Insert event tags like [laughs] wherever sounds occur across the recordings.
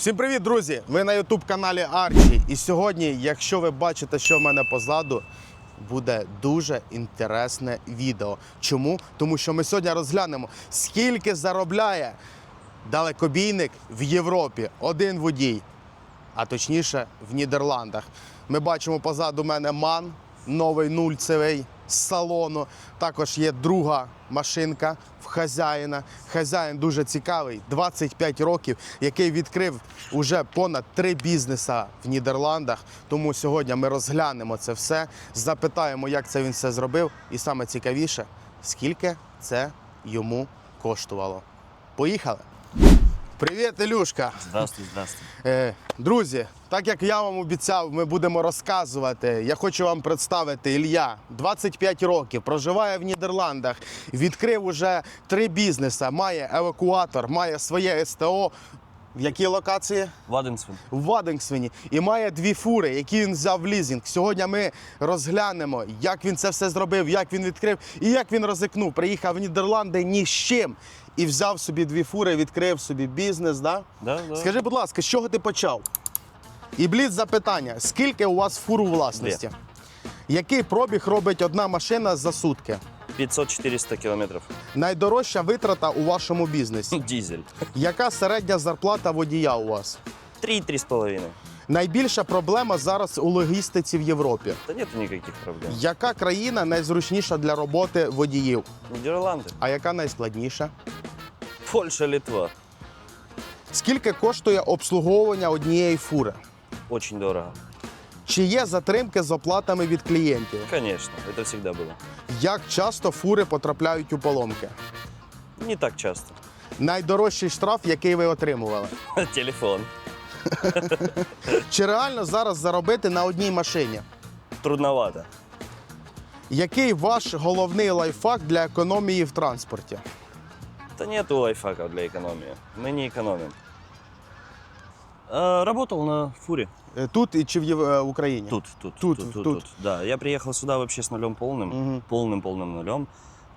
Всім привіт, друзі! Ви на youtube каналі Арчі. І сьогодні, якщо ви бачите, що в мене позаду, буде дуже інтересне відео. Чому? Тому що ми сьогодні розглянемо, скільки заробляє далекобійник в Європі. Один водій, а точніше в Нідерландах. Ми бачимо позаду мене ман, новий нульцевий салону. Також є друга машинка в хазяїна. Хазяїн дуже цікавий, 25 років, який відкрив уже понад три бізнеса в Нідерландах. Тому сьогодні ми розглянемо це все, запитаємо, як це він все зробив, і саме цікавіше, скільки це йому коштувало. Поїхали! Привіт, Ілюшка! Здравствуй, здравствуй. Е, Друзі, так як я вам обіцяв, ми будемо розказувати. Я хочу вам представити Ілья 25 років, проживає в Нідерландах, відкрив уже три бізнеси, має евакуатор, має своє СТО. В якій локації? Ваденсвен. В Вадингсвені. І має дві фури, які він взяв в лізинг. Сьогодні ми розглянемо, як він це все зробив, як він відкрив і як він ризикнув. Приїхав в Нідерланди ні з чим і взяв собі дві фури, відкрив собі бізнес. Да? Да, да. Скажи, будь ласка, з чого ти почав? І бліц запитання: скільки у вас фур у власності? Який пробіг робить одна машина за сутки? 500-400 километров. Найдорожча витрата у вашому бізнесі? [laughs] Дизель. Яка середня зарплата водія у вас? 3-3,5. Найбільша проблема зараз у логістиці в Європі. Да нет никаких проблем. Яка країна найзручніша для роботи водіїв? Нидерланды. А яка найскладніша? Польша, Литва. Скільки коштує обслуговування однієї фури? Очень дорого. Чи є затримки з оплатами від клієнтів? Конечно, это всегда было. Як часто фури потрапляють у поломки? Не так часто. [laughs] Найдорожчий штраф, який ви отримували. Телефон. Чи реально зараз заробити на одній машині? Трудновато. Який ваш головний лайфхак для економії в транспорті? Да нету лайфхаков для экономии. Мы не экономим. А, работал на фуре. Е, Тут і чи в Єв- е, Україні? Тут, тут, Тут, тут, тут, тут. тут. Да, я приехал сюда вообще с нулем полным, Мгм. полным полным нулем.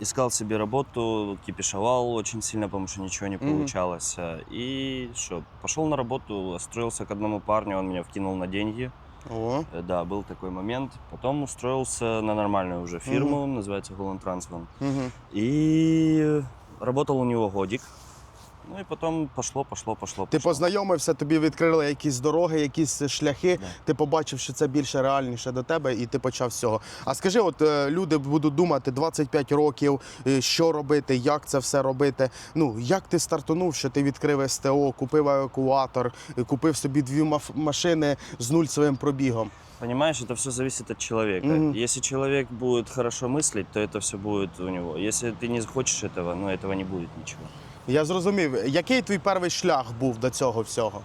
Искал себе работу, кипишевал очень сильно, потому что ничего не Мгм. получалось. И что, пошел на работу, устроился к одному парню, он меня вкинул на деньги. О, Э, Да, был такой момент. Потом устроился на нормальную уже фирму, называется Holland Transvan. угу. И работал у него годик. Ну и потом пошло, пошло, пошло. Ти пошло. познайомився, тобі відкрили якісь дороги, якісь шляхи. Да. Ти побачив, що це більше реальніше до тебе, і ти почав з цього. А скажи, от е, люди будуть думати 25 років, е, що робити, як це все робити. Ну як ти стартанув, що ти відкрив СТО, купив евакуатор, е, купив собі дві маф- машини з нульцевим пробігом. Понимаешь, это все зависит от человека. Мгм. Если человек будет хорошо мыслить, то это все будет у него. Если ты не захочешь этого, ну этого не будет ничего. Я зрозумів, який твій перший шлях був до цього всього?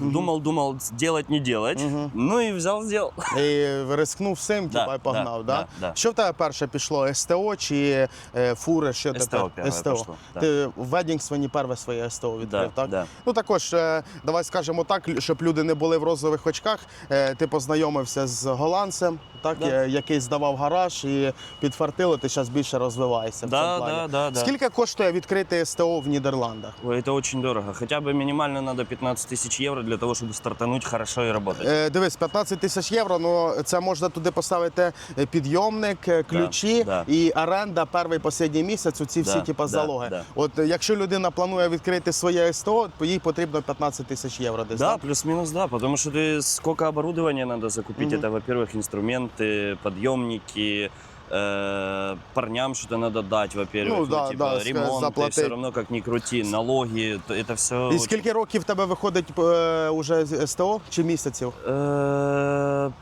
Думал, думал, думал, делать, не делать. Мгм. Ну и [laughs] взял, сделал. І рискнув всім, Да, типа, і погнав, да, да, да, да. Що в тебе перше пішло? СТО чи е, фури? Що СТО тепер? перше СТО. пішло, да. Ти в Ведінгсвені перше своє СТО відкрив, Да, так? да. Ну також, е, давай скажемо так, щоб люди не були в розових очках. е, Ти познайомився з голландцем, так, Да. е, який здавав гараж і підфартило, ти зараз більше розвиваєшся. в Да, цьому плані. да, да, да. Скільки коштує відкрити СТО в Нідерландах? Ой, это очень дорого. Хотя бы минимально надо 15 тысяч евро для того, чтобы стартануть хорошо и работать. Е, Дивись, 15 тисяч євро. Ну це можна туди поставити е, підйомник, е, ключі да. і оренда перший останній місяць. Оці всі Да, типу, да, залоги. да. От е, якщо людина планує відкрити своє СТО, то їй потрібно 15 тисяч євро. Десь Да, так? плюс-минус, да, потому что ты сколько оборудования надо закупить. Мгм. Это, во-первых, инструменты, подъемники, э, парням что-то надо дать, во-первых, Ну, да, типа да, ска- ремонт, заплатить. все равно как ни крути, налоги, то это все. І скільки років в тебе виходить е, уже з СТО чи місяців?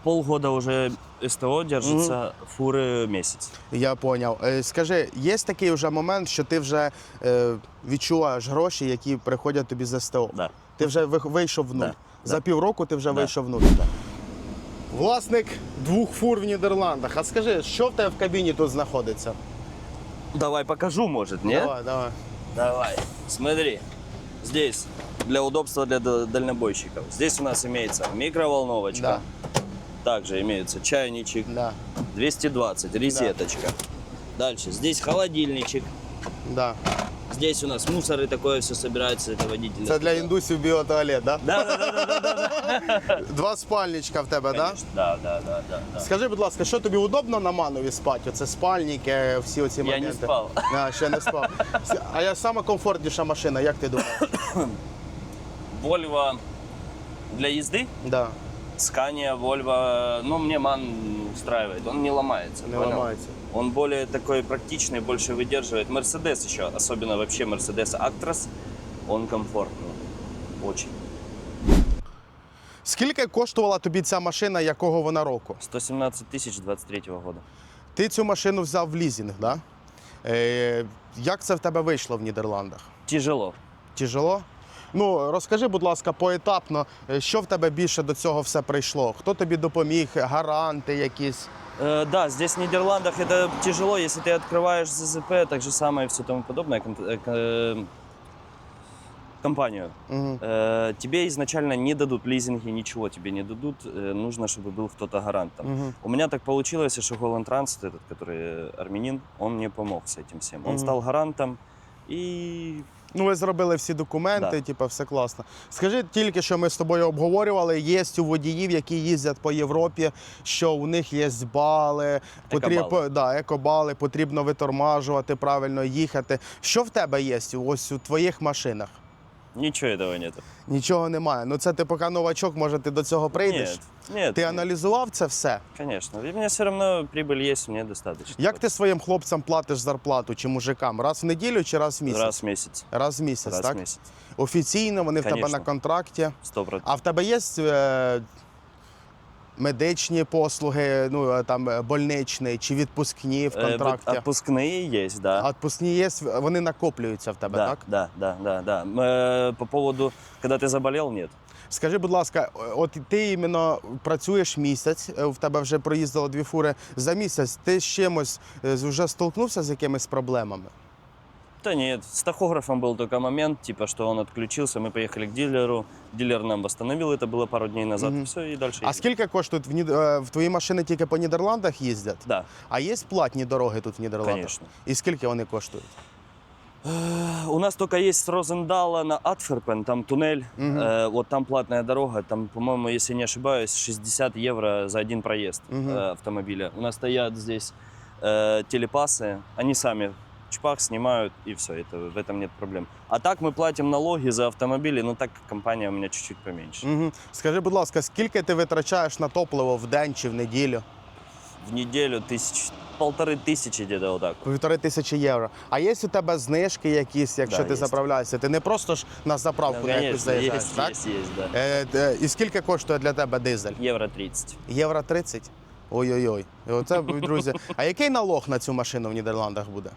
полгода уже СТО держится, фуры месяц. Я поняв. Е, Скажи, є такий вже момент, що ти вже е, відчуваєш гроші, які приходять тобі з СТО? Да. Ти вже ви- вийшов в нуль. Да, За да. півроку ти вже Да. вийшов в нуль. Власник двох фур в Нідерландах. А скажи, що в тебе в кабіні тут знаходиться? Давай покажу, может, нет? Давай, давай. Давай, смотри. Здесь для удобства для д- дальнобойщиков. Здесь у нас имеется микроволновочка. Да. Также имеется чайничек. Да, 220, резеточка. Дальше, здесь холодильничек. да. Здесь у нас мусор и такое все собирается, это водитель. Це для індусів біотуалет, да? Да, да, да, да, да, да. Два спальничка в тебе, да? Конечно, Да, да, да, да, да. Скажи, будь ласка, що тобі удобно на манові спати? Оце спальники, всі оці Я моменти. не спав. А, ще не спав. А я сама комфортніша машина, як ти думаєш? Volvo для езды, Да, Scania, Volvo, ну, мне ман устраивает, он не ломается. не понял? ламається. Он более такой практичный, больше выдерживает. Мерседес еще, особенно вообще Мерседес Actros, он комфортный. Очень. Скільки коштувала тобі ця машина, якого вона року? 117 тысяч 23 года. Ти цю машину взяв в лізінг, да? Е, як це в тебе вийшло в Нідерландах? Тяжело. Тяжело? Ну, розкажи, будь ласка, поетапно, е, що в тебе більше до цього все прийшло? Хто тобі допоміг, гаранти якісь? Э, да, здесь в Нидерландах это тяжело, если ты открываешь ЗЗП, так же самое и все тому подобное, кон- э, к- э, компанию. Угу. Э, тебе изначально не дадут лизинги, ничего тебе не дадут, э, нужно, чтобы был кто-то гарантом. Угу. У меня так получилось, что Голланд Транспорт, этот, который э, армянин, он мне помог с этим всем. Он Мгм. стал гарантом и Ну, ви зробили всі документи, Да. типу, все класно. Скажи тільки, що ми з тобою обговорювали, є у водіїв, які їздять по Європі, що у них є бали, потріб... Екобали. да, екобали, потрібно витормажувати, правильно їхати. Що в тебе є ось у твоїх машинах? Ничего этого нет. Нічого немає. Ну це ти поки новачок, може ти до цього прийдеш. Ні, ні. Ти ні. аналізував це все? Звісно. І мені все одно прибыль є, мені достаточно. Як ти своїм хлопцям платиш зарплату чи мужикам? Раз в неділю чи раз в місяць? Раз в місяць. Раз в місяць, Раз так? місяць. Офіційно вони в тебе на контракті. Сто процентов. А в тебе є е, медичні послуги, ну е, там е, больничні чи відпускні в Э, вот контракті? Отпускные есть, да. А відпускні є, вони накоплюються в тебе, да, так? да, да, да, да. Э, По поводу, когда ты заболел, нет. Скажи, будь ласка, от ти іменно працюєш місяць, е, в тебе вже проїздило дві фури за місяць. Ти з чимось е, вже столкнувся з якимись проблемами? Да нет, с тахографом был только момент, типа, что он отключился, мы поехали к дилеру, дилер нам восстановил, это было пару дней назад, Мгм. и все, и дальше. А едем. скільки коштують в, Нід... е, в твої машини тільки по Нідерландах їздять? Да, А є платні дороги тут в Нідерландах? конечно. І скільки вони коштують? Э, У нас только есть с Розендала на Атферпен, там туннель, Мгм. э, вот там платная дорога, там, по-моему, если не ошибаюсь, 60 евро за один проезд Мгм. э, автомобиля. У нас стоят здесь э, телепасы, они сами чпах снимают, и все, это, в этом нет проблем. А так мы платим налоги за автомобили, но так как компания у меня чуть-чуть поменьше. Угу. Скажи, будь ласка, скільки ти витрачаєш на топливо в день чи в неділю? В неделю тысяч, полторы тысячи где-то вот так. вот. Півтори тисячі євро. А є у тебе знижки якісь, якщо Да, ти є. заправляєшся? Ти не просто ж на заправку Ну, на якусь конечно, заїжджаєш, есть, так? есть, есть, да. Е, е, і скільки коштує для тебе дизель? Евро 30. Євро 30? Ой-ой-ой. І Оце, друзі. А який налог на цю машину в Нідерландах буде?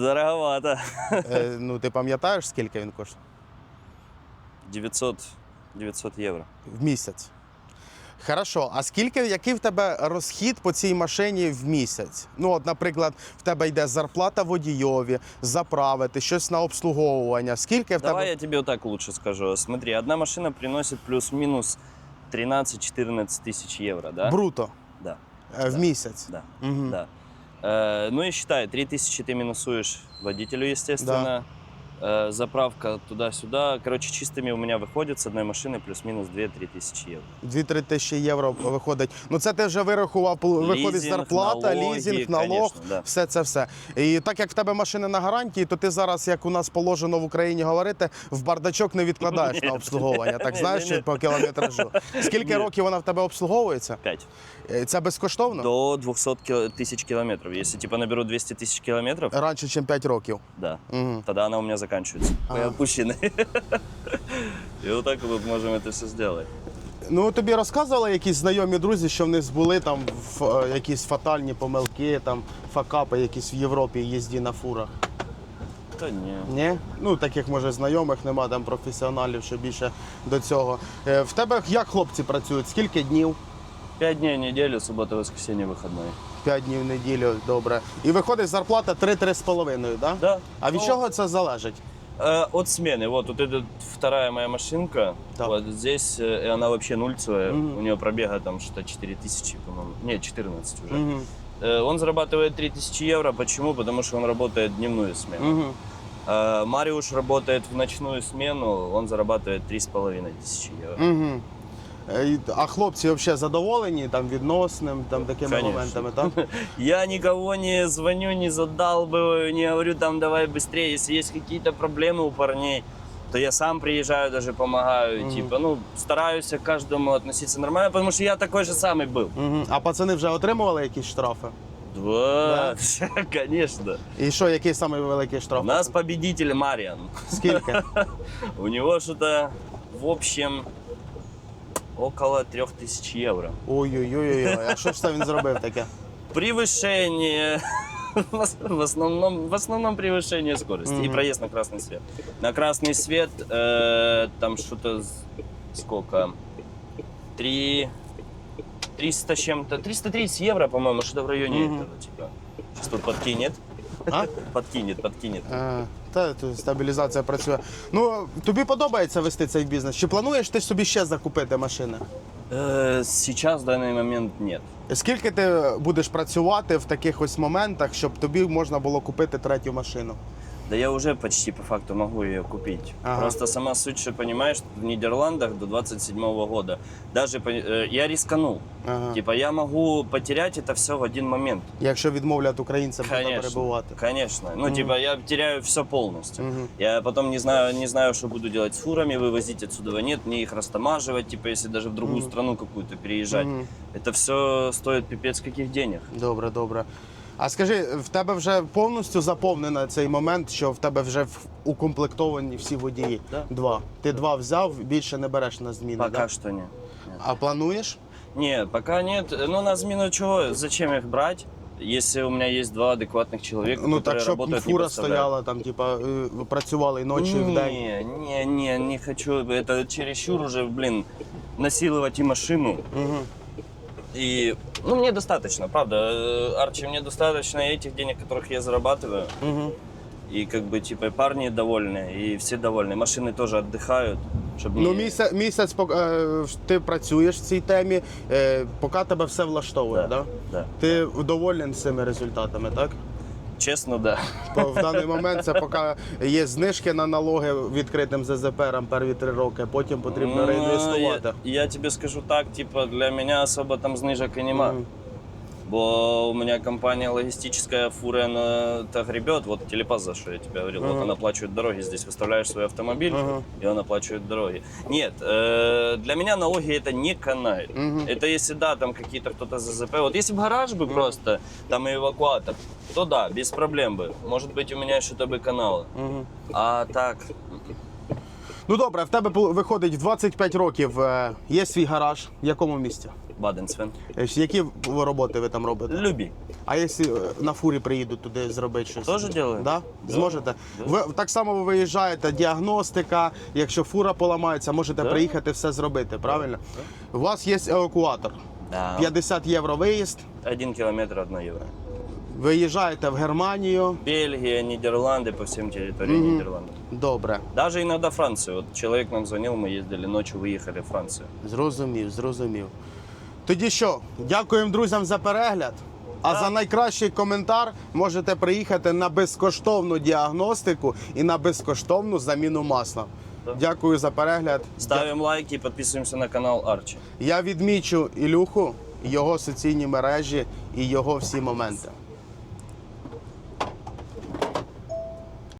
Дороговато. Е, ну, ти пам'ятаєш, скільки він коштує? 900, 900 евро. В місяць. Хорошо, а скільки, який в тебе розхід по цій машині в місяць? Ну, от, наприклад, в тебе йде зарплата водійові, заправити, щось на обслуговування. Скільки в Давай тебе я тебе вот так лучше скажу. Смотри, одна машина приносит плюс-минус 13-14 тысяч евро, да? бруто в Да. місяць? да, Мгм. да. Э, ну и считай, 3000 ты минусуешь водителю, естественно. Э, заправка туда-сюда. Короче, чистыми у меня выходит с одной машины плюс-минус 2-3 тысячи евро. 2-3 тисячі євро виходить. Ну це ти вже вирахував, пол- виходить Лізинг, зарплата, налоги, лізинг, налог, конечно, да. все це все. І так як в тебе машина на гарантії, то ти зараз, як у нас положено в Україні говорити, в бардачок не відкладаєш на Ні. [laughs] обслуговування. Так Ні, знаєш, ні, ні. по кілометражу. Скільки Ні. років вона в тебе обслуговується? 5. Е, Це безкоштовно? До 200 кил- тысяч километров. Если типа наберу 200 тысяч километров, Раніше, ніж 5 років. да, Угу. тогда она у меня заканчивается. Мы Ага. опущены. И [laughs] вот так вот можем это все сделать. Ну тобі розказували якісь знайомі друзі, що в них були там в, е, якісь фатальні помилки, там факапи якісь в Європі їзді на фурах. Да не. Ні? Ну, таких може знайомих нема, там професіоналів, що більше до цього. Е, В тебе як хлопці працюють? Скільки днів? Пять дней в неделю, суббота, воскресенье, выходной. П'ять днів в неділю, добре. І виходить зарплата 3-3,5, да? Да. А від Ну, чого це залежить? э, от смены. Вот, вот это вторая моя машинка. Так. Вот здесь, э, и она вообще нульцевая. Мгм. У нее пробега там что-то 4 тысячи, по-моему. Нет, 14 уже. Угу. Э, он зарабатывает 3000 евро. Почему? Потому что он работает дневную смену. Угу. Э, Мариуш работает в ночную смену, он зарабатывает 3,5 тысячи евро. Угу. А хлопці взагалі задоволені там відносним, там такими Конечно. моментами, так? [laughs] Я никого не звоню, не задалбываю, не говорю там давай быстрее. Если есть какие-то проблемы у парней, то я сам приезжаю, даже помогаю. Мгм. Типа, ну, стараюсь к каждому относиться нормально, потому что я такой же самый был. Угу. А пацани вже отримували якісь штрафи? Да, [laughs] конечно. І що, який самий великий штраф? У нас победитель Мариан. Скільки? [laughs] У него что-то, в общем, около 3000 евро. Ой-ой-ой, а що ж це він зробив таке? Превышение, [laughs] в основном, в основном превышение скорости и Мгм. проезд на красный свет. На красный свет э, там что-то с- сколько? Три, 300 с чем-то, 330 евро, по-моему, что-то в районе Мгм. этого, типа. Сейчас тут подкинет. А? Подкинет, подкинет. Е, Та стабілізація працює. Ну тобі подобається вести цей бізнес? Чи плануєш ти собі ще закупити машини? Э, сейчас в даний момент нет. Скільки ти будеш працювати в таких ось моментах, щоб тобі можна було купити третю машину? Да я уже почти по факту могу ее купить. Ага. Просто сама суть, что понимаешь, в Нидерландах до 27 года даже по- э, я рисканул. Ага. Типа я могу потерять это все в один момент. Якщо відмовлять українцям туди Конечно. перебувати. Конечно. Ну, Мгм. типа я теряю все полностью. Мгм. Я потом не знаю, не знаю, что буду делать с фурами, вывозить отсюда нет, мне их растамаживать, типа если даже в другую Мгм. страну какую-то переезжать. Мгм. Это все стоит пипец каких денег. Добре, добре. А скажи, в тебе вже повністю заповнено цей момент, що в тебе вже в- укомплектовані всі водії? Да. Два. Ти два взяв, більше не береш на зміни. Пока Да? что нет. А плануєш? Нет, пока нет. Ну, на замену чего? Зачем их брать? Если у меня есть два адекватных человека, Ну которые так, щоб работают, не фура подставляют. стояла, там, типа, е, працювали і ночі, і в день. Не, не, не, не хочу. Это чересчур уже, блин, насиловать и машину. Угу. И, ну, мне достаточно, правда. Э, Арчи, мне достаточно этих денег, которых я зарабатываю. Угу. И как бы, типа, и парни довольны, и все довольны. Машины тоже отдыхают, чтобы Ну, не... місяць, місяць пок- е, ти працюєш в цій темі, е, поки тебе все влаштовує, Да, да? да. Ти доволен цими результатами, так? Честно, да. Бо в даний момент це поки є знижки на налоги відкритим ЗЗП перві три роки, потім потрібно Ну, реінвестувати. Я, я тобі скажу так, типа, для мене особо там знижок і нема. Мгм. Бо у меня компания логистическая, фура, она так гребет. Вот телепас, за что я тебе говорил. Ага. Вот он оплачивает дороги. Здесь выставляешь свой автомобиль, Ага. и он оплачивает дороги. Нет, э, для меня налоги это не канает. Мгм. Это если да, там какие-то кто-то ЗЗП. Вот если бы гараж бы просто, там и эвакуатор, то да, без проблем бы. Может быть, у меня что-то бы канало. Мгм. А так, Ну добре, в тебе виходить в 25 років. е, Є свій гараж. В якому місті? Баденсвен. Е, Які роботи ви там робите? Люби. А якщо е, на фурі приїдуть туди зробити щось? Тоже делаю. Да? Да. Зможете? Ви так само ви виїжджаєте, діагностика, якщо фура поламається, можете Да. приїхати все зробити, правильно? У вас є евакуатор. Да. 50 євро виїзд. Один километр, одно евро. Виїжджаєте в Германію. Бельгия, Нидерланды, по всем территориям Мгм. Нидерландов. Добре. Даже иногда Францию. Вот человек нам звонил, мы ездили ночью, выехали в Францию. Зрозумів, зрозумів. Тоді що, дякуємо друзям за перегляд. А Так. за найкращий коментар можете приїхати на безкоштовну діагностику і на безкоштовну заміну масла. Так. Дякую за перегляд. Ставим лайки и подписываемся на канал Арчи. Я відмічу Ілюху, його соціальні мережі і його всі моменти.